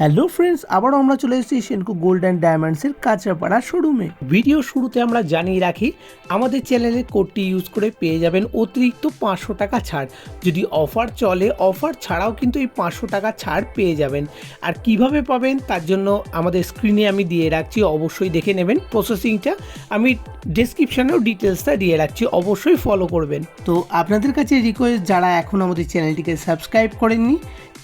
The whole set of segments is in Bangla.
হ্যালো ফ্রেন্ডস, আবারও আমরা চলে এসেছি সেনকু গোল্ড অ্যান্ড ডায়মন্ডসের কাঁচরাপাড়া শোরুমে। ভিডিও শুরুতে আমরা জানিয়ে রাখি, আমাদের চ্যানেলে কোডটি ইউজ করে পেয়ে যাবেন অতিরিক্ত পাঁচশো টাকা ছাড়। যদি অফার চলে, অফার ছাড়াও কিন্তু এই পাঁচশো টাকা ছাড় পেয়ে যাবেন। আর কীভাবে পাবেন, তার জন্য আমাদের স্ক্রিনে আমি দিয়ে রাখছি, অবশ্যই দেখে নেবেন প্রসেসিংটা। আমি ডেসক্রিপশানেও ডিটেলসটা দিয়ে রাখছি, অবশ্যই ফলো করবেন। তো আপনাদের কাছে রিকোয়েস্ট যারা এখন আমাদের চ্যানেলটিকে সাবস্ক্রাইব করেননি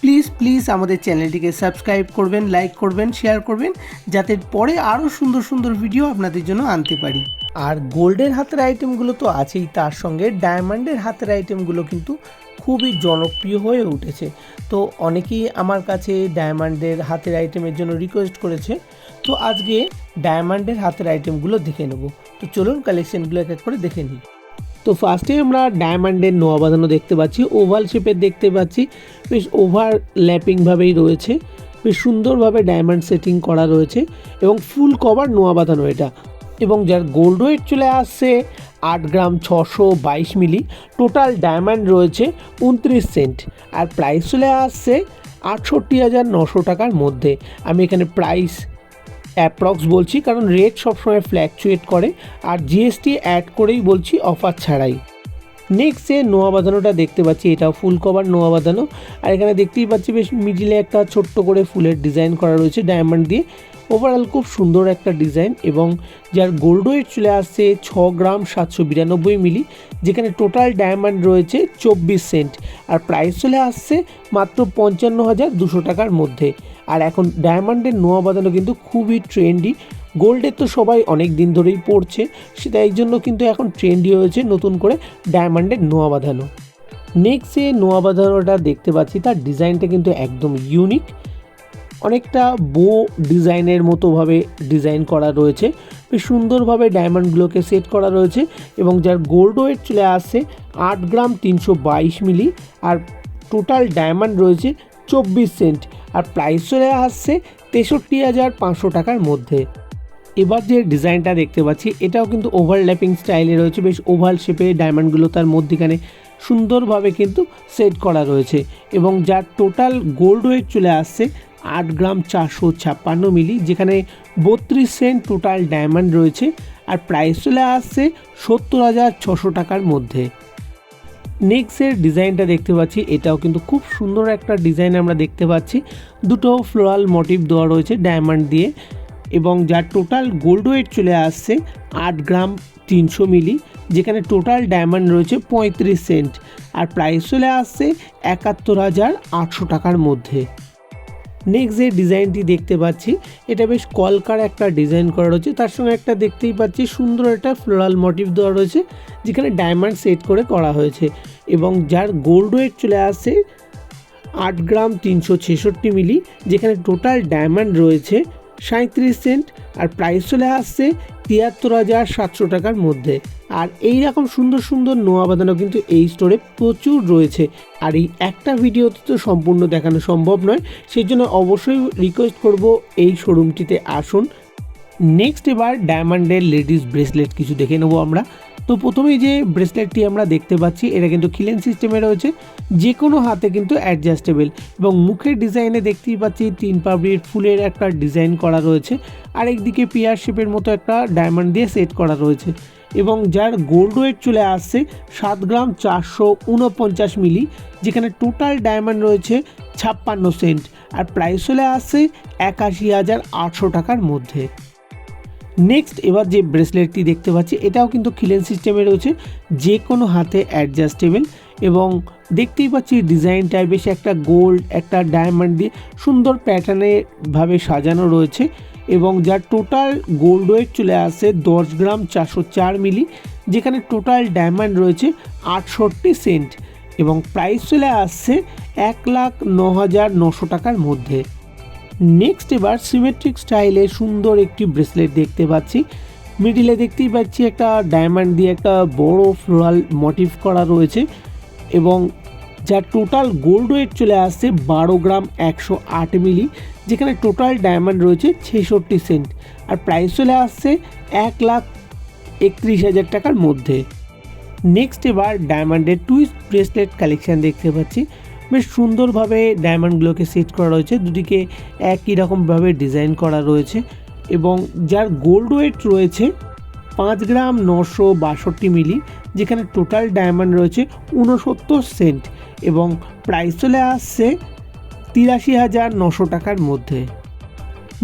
প্লিজ প্লিজ আমাদের চ্যানেলটিকে সাবস্ক্রাইব করবেন লাইক করবেন শেয়ার করবেন, যাতে পরে আরও সুন্দর সুন্দর ভিডিও আপনাদের জন্য আনতে পারি। আর গোল্ডের হাতের আইটেমগুলো তো আছেই, তার সঙ্গে ডায়মন্ডের হাতের আইটেমগুলো কিন্তু খুবই জনপ্রিয় হয়ে উঠেছে। তো অনেকেই আমার কাছে ডায়মন্ডের হাতের আইটেমের জন্য রিকোয়েস্ট করেছে, তো আজকে ডায়মন্ডের হাতের আইটেমগুলো দেখে নেব। তো চলুন কালেকশনগুলো এক এক করে দেখে নিই। তো ফার্স্টে আমরা ডায়মন্ডের নোয়া বাঁধানো দেখতে পাচ্ছি ওভাল শেপের দেখতে পাচ্ছি, বেশ ওভার ল্যাপিংভাবেই রয়েছে, বেশ সুন্দরভাবে ডায়মন্ড সেটিং করা রয়েছে এবং ফুল কভার নোয়া বাঁধানো এটা। এবং যার গোল্ড ওয়েট চলে আসছে আট গ্রাম ছশো বাইশ মিলি টোটাল ডায়মন্ড রয়েছে উনত্রিশ সেন্ট। আর প্রাইস চলে আসছে আটষট্টি হাজার নশো টাকার মধ্যে। আমি এখানে প্রাইস অ্যাপ্রক্স বলছি, কারণ রেট সবসময় ফ্ল্যাকচুয়েট করে, আর জিএসটি অ্যাড করেই বলছি অফার ছাড়াই। নেক্সট যে নোয়া বাঁধানোটা দেখতে পাচ্ছি, এটাও ফুল কভার নোয়া বাঁধানো আর এখানে দেখতেই পাচ্ছি বেশ মিডিলে একটা ছোট্ট করে ফুলের ডিজাইন করা রয়েছে ডায়মন্ড দিয়ে। ওভারঅল খুব সুন্দর একটা ডিজাইন এবং যার গোল্ড ওয়েট চলে আসছে ছ গ্রাম সাতশো বিরানব্বই মিলি, যেখানে টোটাল ডায়মন্ড রয়েছে চব্বিশ সেন্ট আর প্রাইস চলে আসছে মাত্র পঞ্চান্ন হাজার দুশো টাকার মধ্যে। আর এখন ডায়মন্ডের নোয়া বাঁধানো কিন্তু খুবই ট্রেন্ডি। গোল্ডের তো সবাই অনেক দিন ধরেই পড়ছে সেটা এই জন্য কিন্তু এখন ট্রেন্ডি হয়েছে নতুন করে ডায়মন্ডের নোয়া বাঁধানো নেক্সট যে নোয়া বাঁধানোটা দেখতে পাচ্ছি, তার ডিজাইনটা কিন্তু একদম ইউনিক অনেকটা বো ডিজাইনের মতোভাবে ডিজাইন করা রয়েছে, বেশ সুন্দরভাবে ডায়মন্ডগুলোকে সেট করা রয়েছে এবং যার গোল্ড ওয়েট চলে আসছে আট গ্রাম তিনশো বাইশ মিলি, আর টোটাল ডায়মন্ড রয়েছে চব্বিশ সেন্ট। আর প্রাইস চলে আসছে তেষট্টি হাজার পাঁচশো টাকার মধ্যে। এবার যে ডিজাইনটা দেখতে পাচ্ছি, এটাও কিন্তু ওভারল্যাপিং স্টাইলে রয়েছে, বেশ ওভাল শেপে ডায়মন্ডগুলো তার মধ্যেখানে সুন্দরভাবে কিন্তু সেট করা রয়েছে এবং যার টোটাল গোল্ড ওয়েট চলে আসছে আট গ্রাম চারশো ছাপ্পান্ন মিলি যেখানে বত্রিশ সেন্ট টোটাল ডায়মন্ড রয়েছে। আর প্রাইস চলে আসছে সত্তর হাজার ছশো টাকার মধ্যে। নেক্সটের ডিজাইনটা দেখতে পাচ্ছি। এটাও কিন্তু খুব সুন্দর একটা ডিজাইন আমরা দেখতে পাচ্ছি। দুটো ফ্লোরাল মোটিভ দেওয়া রয়েছে ডায়মন্ড দিয়ে এবং যার টোটাল গোল্ড ওয়েট চলে আসছে আট গ্রাম তিনশো মিলি, যেখানে টোটাল ডায়মন্ড রয়েছে পঁয়ত্রিশ সেন্ট আর প্রাইস চলে আসছে একাত্তর হাজার আটশো টাকার মধ্যে। নেক্সট যে ডিজাইনটি দেখতে পাচ্ছি, এটা বেশ কলকার একটা ডিজাইন করা রয়েছে। তার সঙ্গে একটা দেখতেই পাচ্ছি, সুন্দর একটা ফ্লোরাল মোটিভ দেওয়া রয়েছে, যেখানে ডায়মন্ড সেট করে করা হয়েছে। এবং যার গোল্ড ওয়েট চলে আসে আট গ্রাম তিনশো ছেষট্টি মিলি, যেখানে টোটাল ডায়মন্ড রয়েছে সাঁত্রিশ সেন্ট আর প্রাইস চলে আসছে তিয়াত্তর হাজার সাতশো টাকার মধ্যে। আর এই রকম সুন্দর সুন্দর নোয়া বাঁধানো কিন্তু এই স্টোরে প্রচুর রয়েছে। আর এই একটা ভিডিওতে তো সম্পূর্ণ দেখানো সম্ভব নয় সেই জন্য অবশ্যই রিকোয়েস্ট করব এই শোরুমটিতে আসুন। নেক্সট এবার ডায়মন্ডের লেডিস ব্রেসলেট কিছু দেখে নেব আমরা। তো প্রথমেই যে ব্রেসলেটটি আমরা দেখতে পাচ্ছি, এটা কিন্তু খিলেন সিস্টেমে রয়েছে যে কোনো হাতে কিন্তু অ্যাডজাস্টেবল এবং মুখের ডিজাইনে দেখতেই পাচ্ছি তিন পাবড়ির ফুলের একটা ডিজাইন করা রয়েছে আর একদিকে পিয়ার শেপের মতো একটা ডায়মন্ড দিয়ে সেট করা রয়েছে এবং যার গোল্ড ওয়েট চলে আসছে সাত গ্রাম চারশো উনপঞ্চাশ মিলি যেখানে টোটাল ডায়মন্ড রয়েছে ছাপ্পান্ন সেন্ট আর প্রাইস চলে আসছে একাশি হাজার আটশো টাকার মধ্যে। নেক্সট এবার যে ব্রেসলেটটি দেখতে পাচ্ছি, এটাও কিন্তু খিলেন সিস্টেমে রয়েছে যে কোনো হাতে অ্যাডজাস্টেবল এবং দেখতেই পাচ্ছি ডিজাইনটায় বেশ একটা গোল্ড একটা ডায়মন্ড দিয়ে সুন্দর প্যাটার্নে ভাবে সাজানো রয়েছে এবং যার টোটাল গোল্ড ওয়েট চলে আসে দশ গ্রাম চারশো চার মিলি, যেখানে টোটাল ডায়মন্ড রয়েছে আটষট্টি সেন্ট এবং প্রাইস চলে আসছে এক লাখ ন হাজার নশো টাকার মধ্যে। নেক্সট এবার সিমেট্রিক স্টাইলে সুন্দর একটি ব্রেসলেট দেখতে পাচ্ছি। মিডিলে দেখতেই পাচ্ছি একটা ডায়মন্ড দিয়ে একটা বড় ফ্লোরাল মোটিভ করা রয়েছে এবং যার টোটাল গোল্ড ওয়েট চলে আসছে বারো গ্রাম একশো আট মিলি যেখানে টোটাল ডায়মন্ড রয়েছে ছেষট্টি সেন্ট আর প্রাইস চলে আসছে এক লাখ একত্রিশ হাজার টাকার মধ্যে। নেক্সট এবার ডায়মন্ডের টুইস্ট ব্রেসলেট কালেকশান দেখতে পাচ্ছি। বেশ সুন্দরভাবে ডায়মন্ডগুলোকে সেট করা রয়েছে। দুটিকে একই রকমভাবে ডিজাইন করা রয়েছে এবং যার গোল্ড ওয়েট রয়েছে পাঁচ গ্রাম নশো বাষট্টি মিলি, যেখানে টোটাল ডায়মন্ড রয়েছে উনসত্তর সেন্ট এবং প্রাইস চলে আসছে তিরাশি হাজার নশো টাকার মধ্যে।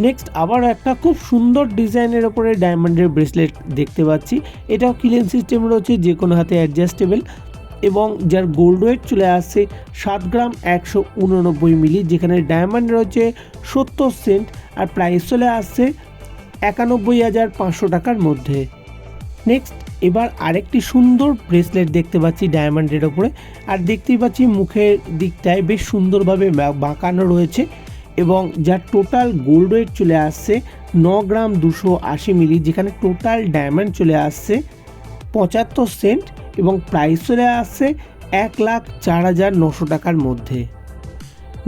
নেক্সট আবার একটা খুব সুন্দর ডিজাইনের ওপরে ডায়মন্ডের ব্রেসলেট দেখতে পাচ্ছি। এটাও কিলেন সিস্টেম রয়েছে যে কোনো হাতে অ্যাডজাস্টেবল এবং যার গোল্ড ওয়েট চলে আসছে সাত গ্রাম একশো উননব্বই মিলি যেখানে ডায়মন্ড রয়েছে সত্তর সেন্ট আর প্রাইস চলে আসছে একানব্বই হাজার পাঁচশো টাকার মধ্যে। নেক্সট এবার আরেকটি সুন্দর ব্রেসলেট দেখতে পাচ্ছি ডায়মন্ডের ওপরে। আর দেখতেই পাচ্ছি মুখের দিকটায় বেশ সুন্দরভাবে বাঁকানো রয়েছে এবং যার টোটাল গোল্ড ওয়েট চলে আসছে ন গ্রাম দুশো আশি মিলি যেখানে টোটাল ডায়মন্ড চলে আসছে পঁচাত্তর সেন্ট এবং প্রাইস চলে আসছে এক লাখ চার হাজার নশো টাকার মধ্যে।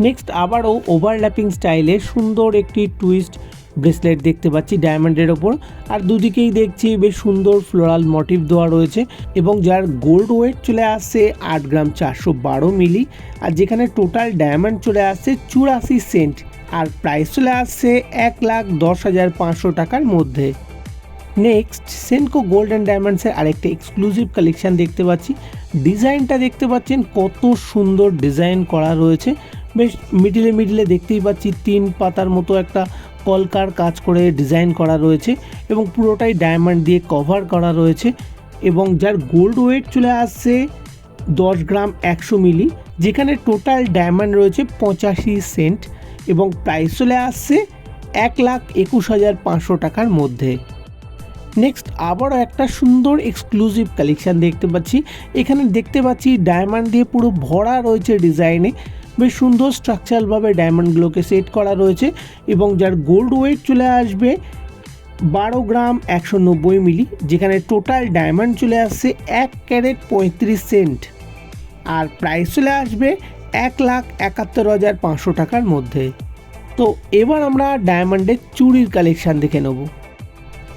নেক্সট আবারও ওভারল্যাপিং স্টাইলে সুন্দর একটি টুইস্ট ব্রেসলেট দেখতে পাচ্ছি ডায়মন্ডের ওপর। আর দুদিকেই দেখছি বেশ সুন্দর ফ্লোরাল মোটিভ দেওয়া রয়েছে এবং যার গোল্ড ওয়েট চলে আসছে আট গ্রাম চারশো বারো মিলি আর যেখানে টোটাল ডায়মন্ড চলে আসছে চুরাশি সেন্ট আর প্রাইস চলে আসছে এক লাখ দশ হাজার পাঁচশো টাকার মধ্যে। নেক্সট সেনকো গোল্ড অ্যান্ড ডায়মন্ডসের আরেকটা এক্সক্লুসিভ কালেকশন দেখতে পাচ্ছি। ডিজাইনটা দেখতে পাচ্ছেন, কত সুন্দর ডিজাইন করা রয়েছে। বেশ মিডিলে মিডিলে দেখতেই পাচ্ছি, তিন পাতার মতো একটা কলকার কাজ করে ডিজাইন করা রয়েছে এবং পুরোটাই ডায়মন্ড দিয়ে কভার করা রয়েছে এবং যার গোল্ড ওয়েট চলে আসছে দশ গ্রাম একশো মিলি, যেখানে টোটাল ডায়মন্ড রয়েছে পঁচাশি সেন্ট এবং প্রাইস চলে আসছে এক লাখ একুশ হাজার পাঁচশো টাকার মধ্যে। নেক্সট আবারও একটা সুন্দর এক্সক্লুসিভ কালেকশান দেখতে পাচ্ছি। এখানে দেখতে পাচ্ছি ডায়মন্ড দিয়ে পুরো ভরা রয়েছে ডিজাইনে বেশ সুন্দর স্ট্রাকচারালভাবে ডায়মন্ডগুলোকে সেট করা রয়েছে এবং যার গোল্ড ওয়েট চলে আসবে বারো গ্রাম একশো নব্বই মিলি যেখানে টোটাল ডায়মন্ড চলে আসছে এক ক্যারেট পঁয়ত্রিশ সেন্ট আর প্রাইস চলে আসবে এক লাখ একাত্তর হাজার পাঁচশো টাকার মধ্যে। তো এবার আমরা ডায়মন্ডের চুড়ির কালেকশান দেখে নেব।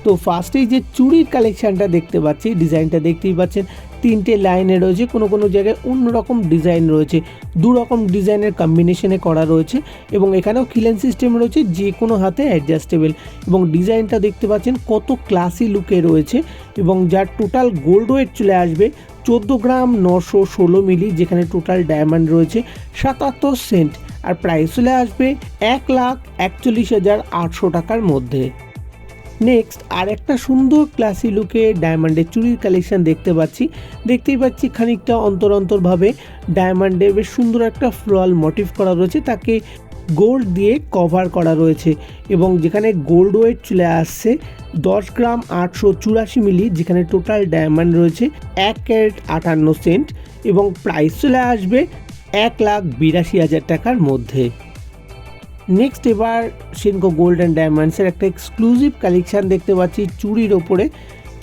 তো ফার্স্টেই যে চুড়ির কালেকশানটা দেখতে পাচ্ছি ডিজাইনটা দেখতেই পাচ্ছেন, তিনটে লাইনে রয়েছে, কোনো কোনো জায়গায় অন্যরকম ডিজাইন রয়েছে, দু রকম ডিজাইনের কম্বিনেশনে করা রয়েছে এবং এখানেও খিলেন সিস্টেম রয়েছে, যে কোনো হাতে অ্যাডজাস্টেবল এবং ডিজাইনটা দেখতে পাচ্ছেন কত ক্লাসি লুকে রয়েছে এবং যার টোটাল গোল্ড ওয়েট চলে আসবে চোদ্দ গ্রাম নশো ষোলো মিলি যেখানে টোটাল ডায়মন্ড রয়েছে সাতাত্তর সেন্ট আর প্রাইস চলে আসবে এক লাখ একচল্লিশ হাজার আটশো টাকার মধ্যে। নেক্সট আর একটা সুন্দর ক্লাসি লুকে ডায়মন্ডের চুরির কালেকশন দেখতে পাচ্ছি। দেখতেই পাচ্ছি খানিকটা অন্তর অন্তরভাবে ডায়মন্ডে বেশ সুন্দর একটা ফ্লোয়াল মোটিভ করা রয়েছে। তাকে গোল্ড দিয়ে কভার করা রয়েছে এবং যেখানে গোল্ড ওয়েট চলে আসছে, দশ গ্রাম আটশো চুরাশি মিলি যেখানে টোটাল ডায়মন্ড রয়েছে এক ক্যারেট আটান্ন সেন্ট এবং প্রাইস চলে আসবে এক লাখ বিরাশি হাজার টাকার মধ্যে। নেক্সট এবার সিনকো গোল্ড অ্যান্ড ডায়মন্ডসের একটা এক্সক্লুসিভ কালেকশান দেখতে পাচ্ছি চুড়ির ওপরে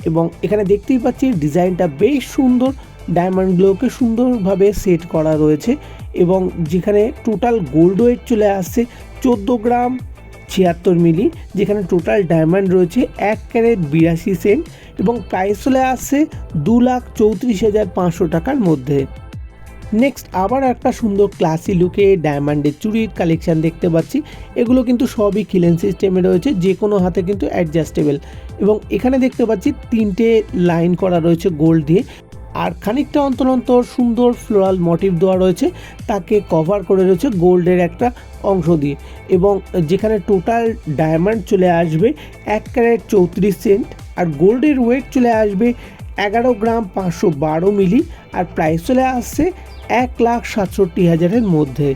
এবং এখানে দেখতেই পাচ্ছি ডিজাইনটা বেশ সুন্দর ডায়মন্ডগুলোকে সুন্দরভাবে সেট করা রয়েছে এবং যেখানে টোটাল গোল্ড ওয়েট চলে আসছে চোদ্দ গ্রাম ছিয়াত্তর মিলি যেখানে টোটাল ডায়মন্ড রয়েছে এক ক্যারেট বিরাশি সেন্ট এবং প্রাইস চলে আসছে দু লাখ চৌত্রিশ হাজার পাঁচশো টাকার মধ্যে। নেক্সট আবার একটা সুন্দর ক্লাসি লুকে ডায়মন্ডের চুরির কালেকশন দেখতে পাচ্ছি। এগুলো কিন্তু সবই খিলেন সিস্টেমে রয়েছে, যে কোনো হাতে কিন্তু অ্যাডজাস্টেবল এবং এখানে দেখতে পাচ্ছি তিনটে লাইন করা রয়েছে গোল্ড দিয়ে। আর খানিকটা অন্তর অন্তর সুন্দর ফ্লোরাল মোটিভ দেওয়া রয়েছে, তাকে কভার করে রয়েছে গোল্ডের একটা অংশ দিয়ে। এবং যেখানে টোটাল ডায়মন্ড চলে আসবে এক ক্যারেট চৌত্রিশ সেন্ট আর গোল্ডের ওয়েট চলে আসবে এগারো গ্রাম পাঁচশো বারো মিলি আর প্রাইস চলে আসছে এক লাখ সাতষট্টি হাজারের মধ্যে।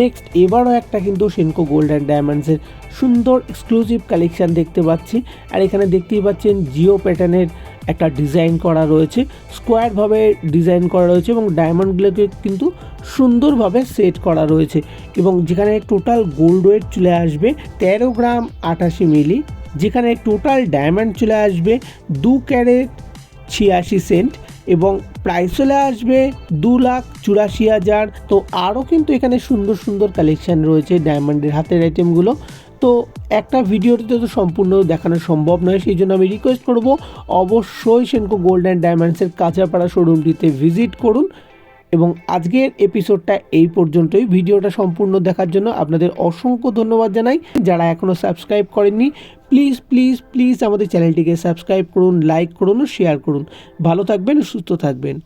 নেক্সট এবারও একটা কিন্তু সেনকো গোল্ড অ্যান্ড ডায়মন্ডসের সুন্দর এক্সক্লুসিভ কালেকশান দেখতে পাচ্ছি। আর এখানে দেখতেই পাচ্ছেন জিও প্যাটার্নের একটা ডিজাইন করা রয়েছে স্কোয়ারভাবে ডিজাইন করা রয়েছে এবং ডায়মন্ডগুলোকে কিন্তু সুন্দরভাবে সেট করা রয়েছে। এবং যেখানে টোটাল গোল্ড ওয়েট চলে আসবে, তেরো গ্রাম আটাশি মিলি যেখানে টোটাল ডায়মন্ড চলে আসবে দু ক্যারেট ছিয়াশি সেন্ট এবং প্রাইস চলে আসবে দু লাখ চুরাশি হাজার। তো আরও কিন্তু এখানে সুন্দর সুন্দর কালেকশান রয়েছে ডায়মন্ডের হাতের আইটেমগুলো তো একটা ভিডিওতে তো সম্পূর্ণ দেখানো সম্ভব নয়, সেই জন্য আমি রিকোয়েস্ট করব, অবশ্যই সেনকো গোল্ড অ্যান্ড ডায়মন্ডসের কাঁচাপাড়া শোরুমটিতে ভিজিট করুন। এবং আজকের এপিসোডটা এই পর্যন্তই। ভিডিওটা সম্পূর্ণ দেখার জন্য আপনাদের অসংখ্য ধন্যবাদ জানাই। যারা এখনও সাবস্ক্রাইব করেননি প্লিজ প্লিজ প্লিজ আমাদের চ্যানেলটিকে সাবস্ক্রাইব করুন লাইক করুন ও শেয়ার করুন। ভালো থাকবেন, সুস্থ থাকবেন।